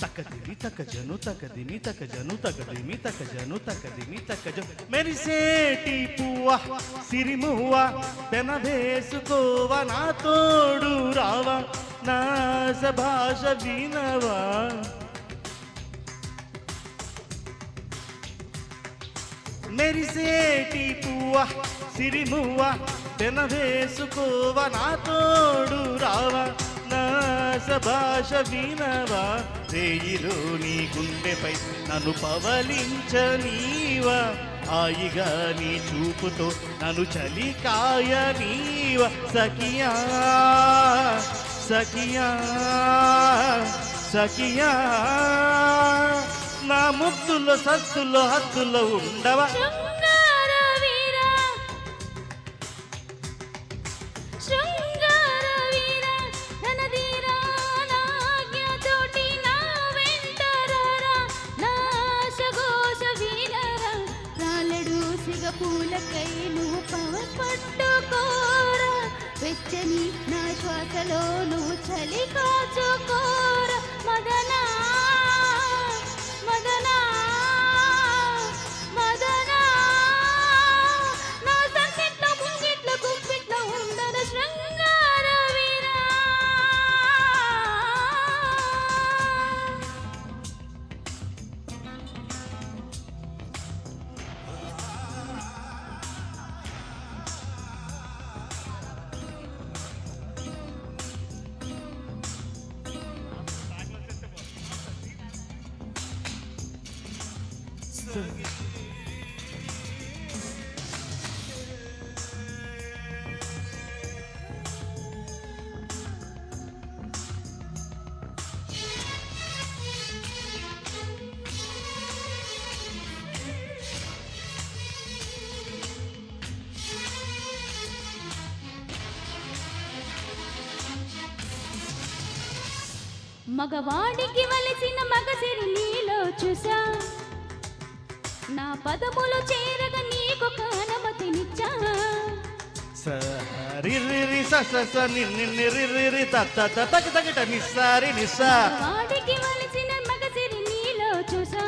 తకదిమి తక జను తకదిమి తక జను తకదిమి తక జను తకదిమి తక జను మెరిసేటి పువ్వ సిరిమువ్వ పెన వేసుకోవ నా తోడు రావ నా భాష వినవా. మెరిసేటి పువ్వ సిరిమువ్వ పెన వేసుకోవ నా తోడు రావా. ఆకాశ భాష వినవా? రేయిలో నీ గుండెపై నన్ను పవలించనీవా? హాయిగా నీ చూపుతో నన్ను చలికాయ నీవ సఖియా సఖియా సఖియా నా ముద్దులో సత్తులో హత్తులో ఉండవా? మగవాడికి వలసిన మగసిరి నీలో చూసా. నా పదములు చేరగా నీకొక అనుమతినిచ్చా సరి రి స స స ని ని ని రి రి రి త త త తక తక ట ని స రి ని స. మగవాడికి వలసిన మగసిరి నీలో చూసా.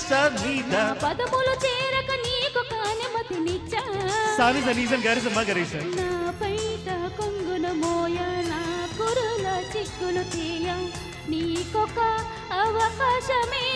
స ని ద. పదములు చేరక నీకొక అనుమతినిచ్చా సాని స ని స గ రి స మ గ రి స. నా పైట కొంగున మోయ నా కురుల చిక్కులు తీయ. నీకొక అవకాశమే.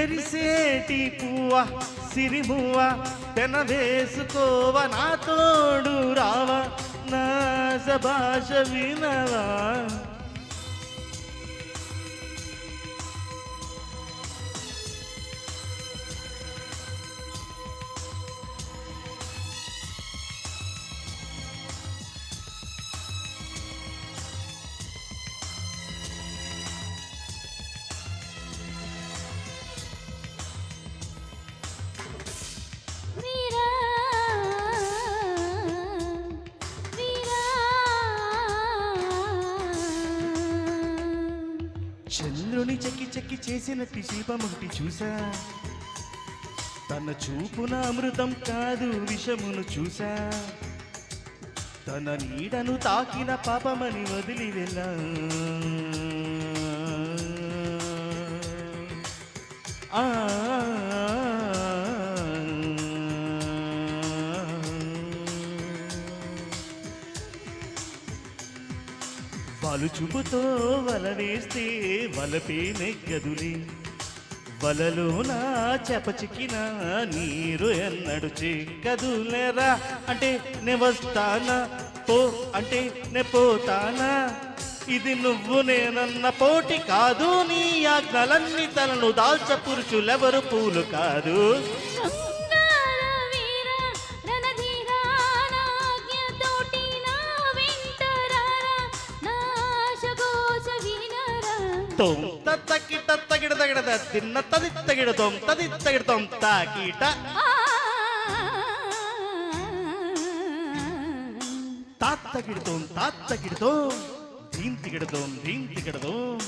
మెరిసేటి పువ్వ సిరిమువ్వ తెన వేసుకోవ నా తోడు రావ నా సభాష వినవా. చంద్రుని చెక్కి చెక్కి చేసినట్టి శిల్పం ఒకటి చూసా. తన చూపున అమృతం కాదు విషమును చూసా. తన నీడను తాకిన పాపమని వదిలి వెళ్ళా. ఆ వాళ్ళు చూపుతో వల వేస్తే వలపే నెగ్గదులే. వలలో నా చెప చిక్కిన నీరు ఎన్నడు చిక్కదులేరా? అంటే నే వస్తానా? పో అంటే నే పోతానా? ఇది నువ్వు నేనన్న పోటీ కాదు నీ ఆజ్ఞలన్నీ తనను దాల్చ పురుషులెవరు పూలు కాదు. తొం తత్తకిట తగిడ తగిడ తిన్న తది తగిడ తొం తది తగిడ తొం తాకిట. తాత్తగిడతోం తాత్తగిడతోం దీం తిగడదోం దీం తిగడదోం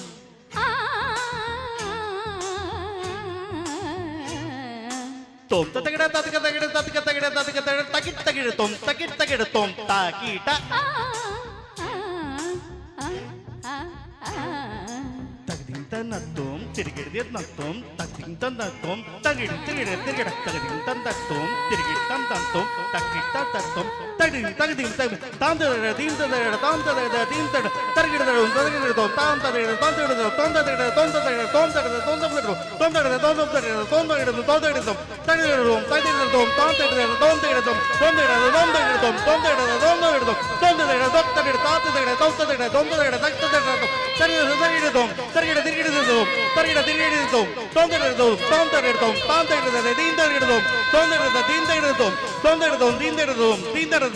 తోం తగడ తగడ తగడ తగడ తగడ తగడ తగిడ తగిడ తొం తగిడ తగిడ తొం తాకిట. ನತ್ತು తగడ తాం తగడ తోం తగడ తోం తగడ తోం తగడ తోం తగడ తోం తగడ తోం తగడ తోం తగడ తోం తగడ తగిడదం తగిడదం తాం తగడ తోం తగడ తోం తగడ తోం తగడ తోం తగడ తోం తగడ తోం తగడ తోం తగడ తాత తగడ తోం తగడ తోం తగడ తగ తగడ తరిగిడ తరిగిడదం తరిగిడ తిరిగిడదం தரையிட திருநீடு எடுத்தோம் தோந்தர் எடுத்தோம் தோந்தர் எடுத்தோம் தாந்தர் எடுத்ததை தீந்தர் எடுத்தோம் தோந்தர் எடுத்த தீந்தர் எடுத்தோம் தோந்தர் எடுத்தோம் தீந்தர் எடுத்தோம் தீந்தர்